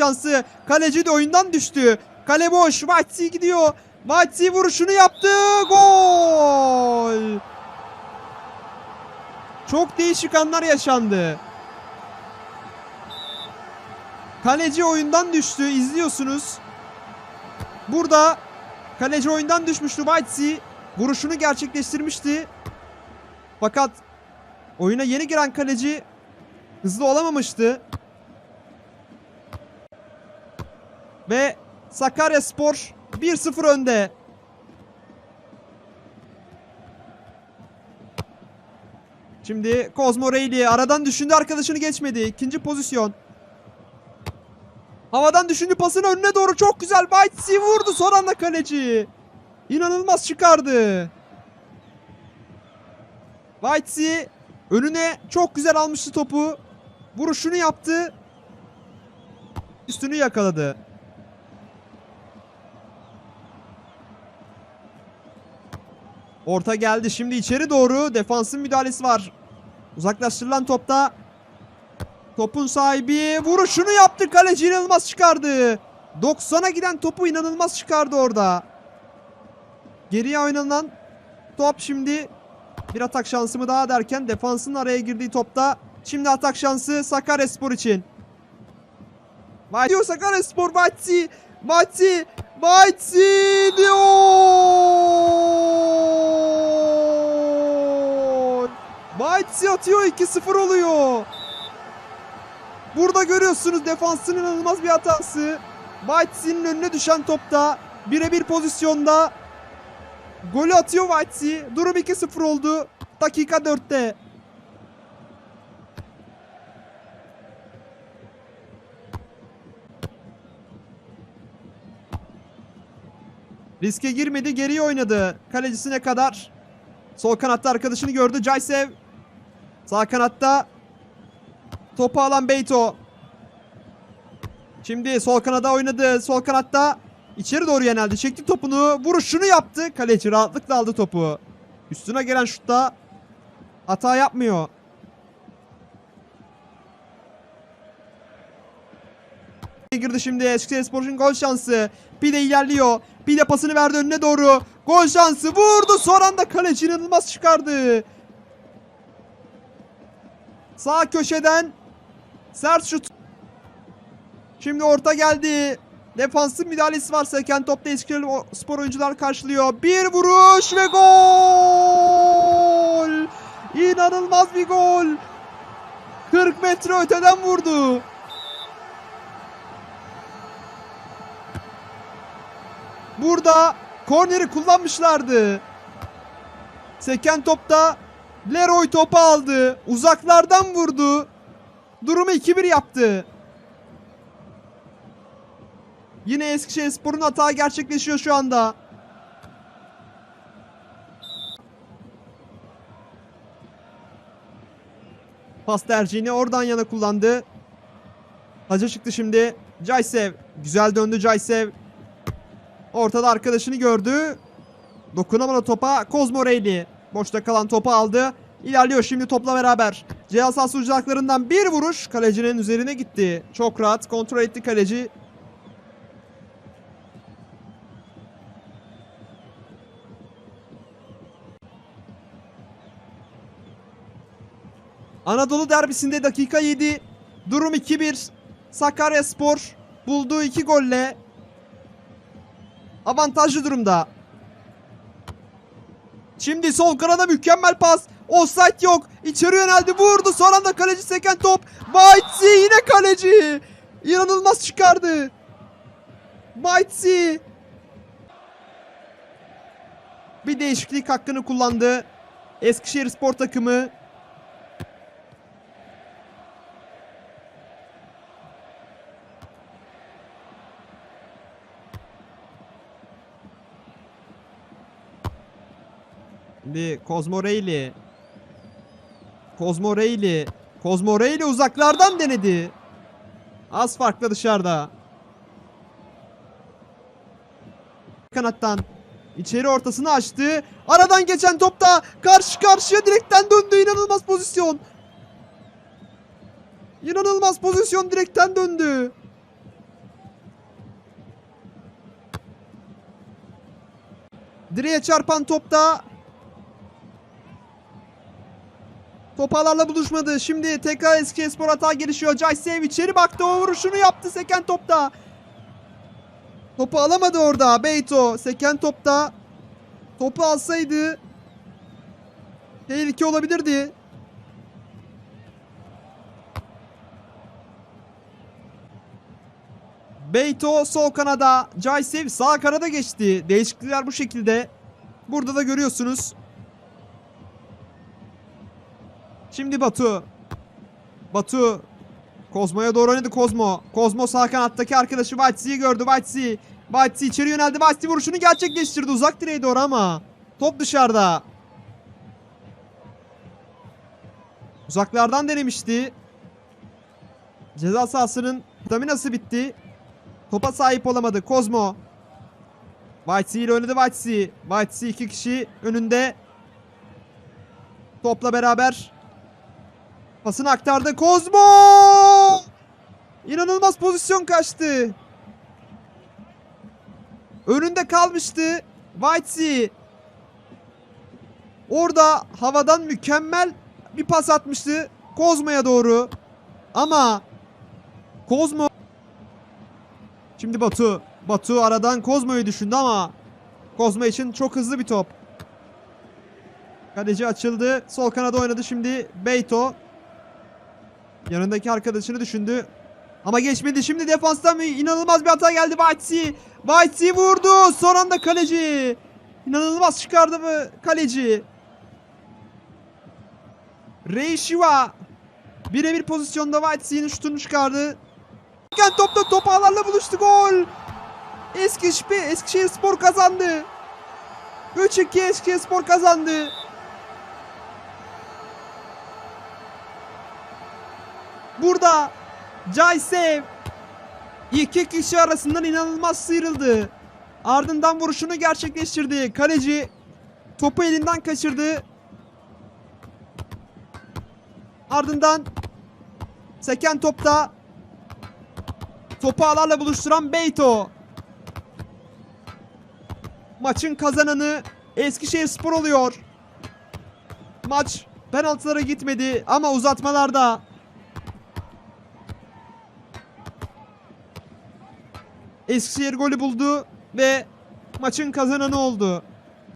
şansı. Kaleci de oyundan düştü. Kale boş. Vatsi gidiyor. Vatsi vuruşunu yaptı. Gol. Çok değişik anlar yaşandı. Kaleci oyundan düştü. İzliyorsunuz. Burada kaleci oyundan düşmüştü Vatsi. Vuruşunu gerçekleştirmişti. Fakat oyuna yeni giren kaleci hızlı olamamıştı. Ve Sakaryaspor 1-0 önde. Şimdi Kozmo Reyli aradan düşündü arkadaşını geçmedi. İkinci pozisyon. Havadan düşündü pasını önüne doğru çok güzel. Whitesea vurdu son anda kaleci. İnanılmaz çıkardı. Whitesea önüne çok güzel almıştı topu. Vuruşunu yaptı. Üstünü yakaladı. Orta geldi şimdi içeri doğru. Defansın müdahalesi var. Uzaklaştırılan topta topun sahibi vuruşunu yaptı. Kaleci inanılmaz çıkardı. 90'a giden topu inanılmaz çıkardı orada. Geriye oynanan top şimdi bir atak şansı mı daha derken defansın araya girdiği topta şimdi atak şansı Sakaryaspor için. Vay diyor Sakaryaspor Vatsi Vatsi Vatsi diyor. Vatsi atıyor 2-0 oluyor. Burada görüyorsunuz defansın inanılmaz bir hatası. Vatsi'nin önüne düşen topta birebir pozisyonda golü atıyor Vatsi. Durum 2-0 oldu. Dakika 4'te. Riske girmedi geriye oynadı. Kalecisine kadar. Sol kanatta arkadaşını gördü. Caysev. Sağ kanatta. Topu alan Beyto. Şimdi sol kanada oynadı. Sol kanatta içeri doğru yöneldi. Çekti topunu. Vuruşunu yaptı. Kaleci rahatlıkla aldı topu. Üstüne gelen şutta hata yapmıyor. girdi şimdi Eskişehirspor'un gol şansı. Pide ilerliyor. Pide pasını verdi önüne doğru. Gol şansı vurdu. Son anda kaleci inanılmaz çıkardı. Sağ köşeden sert şut. Şimdi orta geldi. Defansın müdahalesi var. Seken topta Eskişehir spor oyuncular karşılıyor. Bir vuruş ve gol. İnanılmaz bir gol. 40 metre öteden vurdu. Burada korneri kullanmışlardı. Seken topta Leroy topu aldı. Uzaklardan vurdu. Durumu 2-1 yaptı. Yine Eskişehirspor'un hata gerçekleşiyor şu anda. Pas tercihini oradan yana kullandı. Hacı çıktı şimdi. Caysev. Güzel döndü Caysev. Ortada arkadaşını gördü. Dokunamadı topa. Kozmo Reyli. Boşta kalan topu aldı. İlerliyor şimdi topla beraber. Cihaz sahası ucaklarından bir vuruş kalecinin üzerine gitti. Çok rahat kontrol etti kaleci. Anadolu derbisinde dakika 7. Durum 2-1. Sakaryaspor bulduğu 2 golle avantajlı durumda. Şimdi sol kanada mükemmel pas. Offside yok. İçeri yöneldi. Vurdu. Son anda kaleci seken top. Whitesea yine kaleci. İnanılmaz çıkardı. Whitesea. Bir değişiklik hakkını kullandı. Eskişehir spor takımı. Bir Kozmo Rayleigh. Kozmo Rayleigh. Kozmo Rayleigh uzaklardan denedi. Az farkla dışarıda. Kanattan içeri ortasını açtı. Aradan geçen topta karşı karşıya direkten döndü. İnanılmaz pozisyon. İnanılmaz pozisyon direkten döndü. Direğe çarpan topta Topalarla buluşmadı. Şimdi tekrar Eskişehirspor hata gelişiyor. Caysev içeri baktı. O vuruşunu yaptı seken topta. Topu alamadı orada. Beyto seken topta. Topu alsaydı tehlike olabilirdi. Beyto sol kanada. Caysev sağ kanada geçti. Değişiklikler bu şekilde. Burada da görüyorsunuz. Şimdi Batu. Batu. Kozmo'ya doğru oynadı Kozmo. Kozmo sağ kanattaki arkadaşı Whitesey'i gördü. Whitesey. Whitesey içeri yöneldi. Whitesey vuruşunu gerçekleştirdi. Uzak direğe doğru ama. Top dışarıda. Uzaklardan denemişti. Ceza sahasının staminası bitti. Topa sahip olamadı. Kozmo. Whitesey ile oynadı Whitesey. Whitesey iki kişi önünde. Topla beraber pasını aktardı. Kozmo! İnanılmaz pozisyon kaçtı. Önünde kalmıştı. Whitesey. Orada havadan mükemmel bir pas atmıştı. Kozmo'ya doğru. Ama Kozmo Şimdi Batu. Batu aradan Kozmo'yu düşündü ama Kozmo için çok hızlı bir top. Kaleci açıldı. Sol kanada oynadı şimdi Beyto. Yanındaki arkadaşını düşündü. Ama geçmedi. Şimdi defanstan inanılmaz bir hata geldi. Whitesey. Whitesey vurdu. Son anda kaleci. İnanılmaz çıkardı mı kaleci. Reishiva. Birebir pozisyonda Whitesey'nin şutunu çıkardı. Erken topta top ağlarla buluştu gol. Eskişehir, Eskişehir Spor kazandı. 3-2 Eskişehir Spor kazandı. Burada Caysev iki kişi arasından inanılmaz sıyrıldı. Ardından vuruşunu gerçekleştirdi. Kaleci topu elinden kaçırdı. Ardından seken topta topu ağlarla buluşturan Beyto. Maçın kazananı Eskişehir Spor oluyor. Maç penaltılara gitmedi ama uzatmalarda Eskişehir golü buldu ve maçın kazananı oldu.